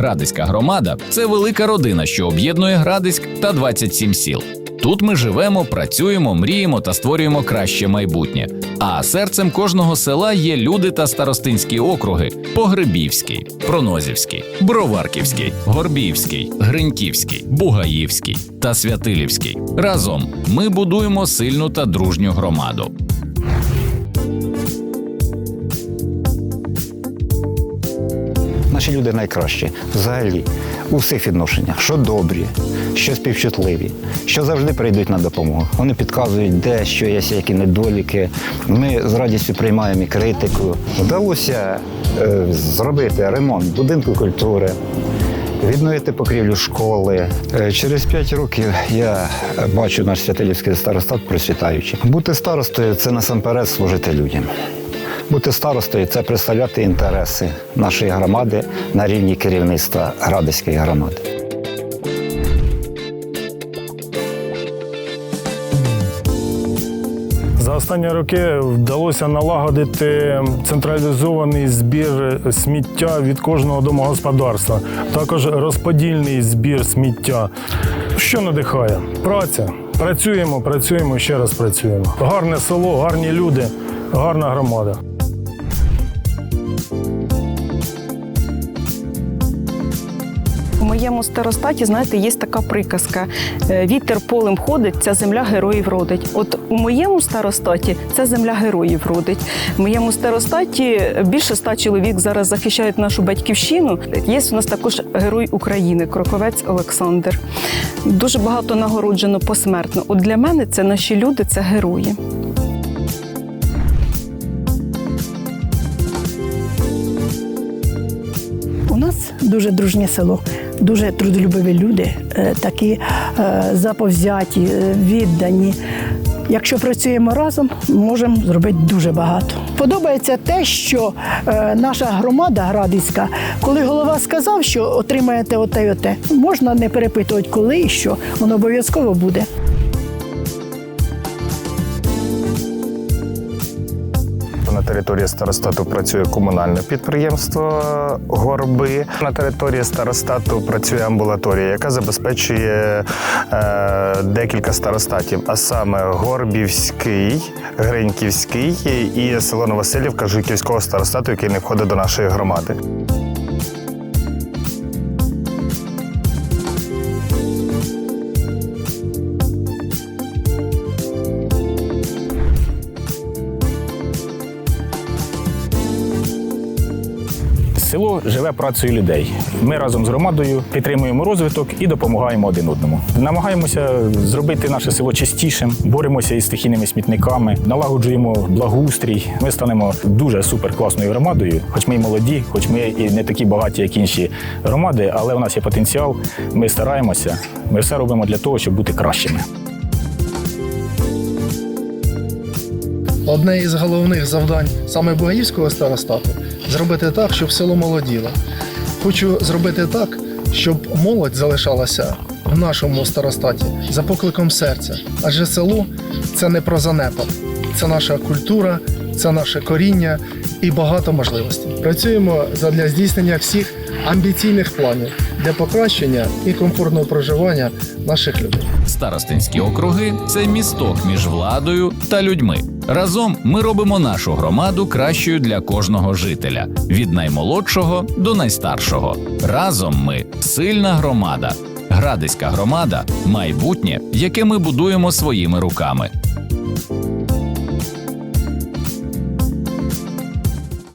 Градиська громада це велика родина, що об'єднує Градиськ та 27 сіл. Тут ми живемо, працюємо, мріємо та створюємо краще майбутнє. А серцем кожного села є люди та старостинські округи: Погребівський, Пронозівський, Броварківський, Горбівський, Гриньківський, Бугаївський та Святилівський. Разом ми будуємо сильну та дружню громаду. Наші люди найкращі взагалі у всіх відношеннях, що добрі, що співчутливі, що завжди прийдуть на допомогу. Вони підказують, де що є які недоліки. Ми з радістю приймаємо і критику. Вдалося е, зробити ремонт будинку культури. Відновити покрівлю школи. Е, Через 5 років я бачу наш святилівський старостат процвітаючий. Бути старостою це насамперед служити людям. Бути старостою це представляти інтереси нашої громади на рівні керівництва Градиської громади. За останні роки вдалося налагодити централізований збір сміття від кожного домогосподарства, також розподільний збір сміття. Що надихає? Праця. Працюємо, працюємо, ще раз працюємо. Гарне село, гарні люди, гарна громада. У моєму старостаті, знаєте, є така приказка: е, вітер полем ходить, ця земля героїв родить. От у моєму старостаті ця земля героїв родить. В моєму старостаті більше ста чоловік зараз захищають нашу батьківщину. Є у нас також герой України, Кроковець Олександр. Дуже багато нагороджено посмертно. От для мене це наші люди, це герої. Нас дуже дружнє село, дуже трудолюбиві люди, е, такі е, заповзяті, е, віддані. Якщо працюємо разом, можемо зробити дуже багато. Подобається те, що наша громада Градицька, коли голова сказав, що отримаєте оте й оте, можна не перепитувати, коли і що, воно обов'язково буде. Території старостату працює комунальне підприємство Горби. На території старостату працює амбулаторія, яка забезпечує е, декілька старостатів, а саме Горбівський, Гриньківський і село Новоселівка Жуківського старостату, який не входить до нашої громади. Село живе працею людей. Ми разом з громадою підтримуємо розвиток і допомагаємо один одному. Намагаємося зробити наше село чистішим, боремося із стихійними смітниками, налагоджуємо благоустрій. Ми станемо дуже супер класною громадою. Хоч ми й молоді, хоч ми і не такі багаті, як інші громади, але у нас є потенціал. Ми стараємося. Ми все робимо для того, щоб бути кращими. Одне із головних завдань саме Бугаївського старостату зробити так, щоб село молоділо. Хочу зробити так, щоб молодь залишалася в нашому старостаті за покликом серця. Адже село це не про занепад, це наша культура, це наше коріння і багато можливостей. Працюємо задля здійснення всіх амбіційних планів для покращення і комфортного проживання наших людей. Старостинські округи це місток між владою та людьми. Разом ми робимо нашу громаду кращою для кожного жителя від наймолодшого до найстаршого. Разом ми сильна громада. Градиська громада майбутнє, яке ми будуємо своїми руками.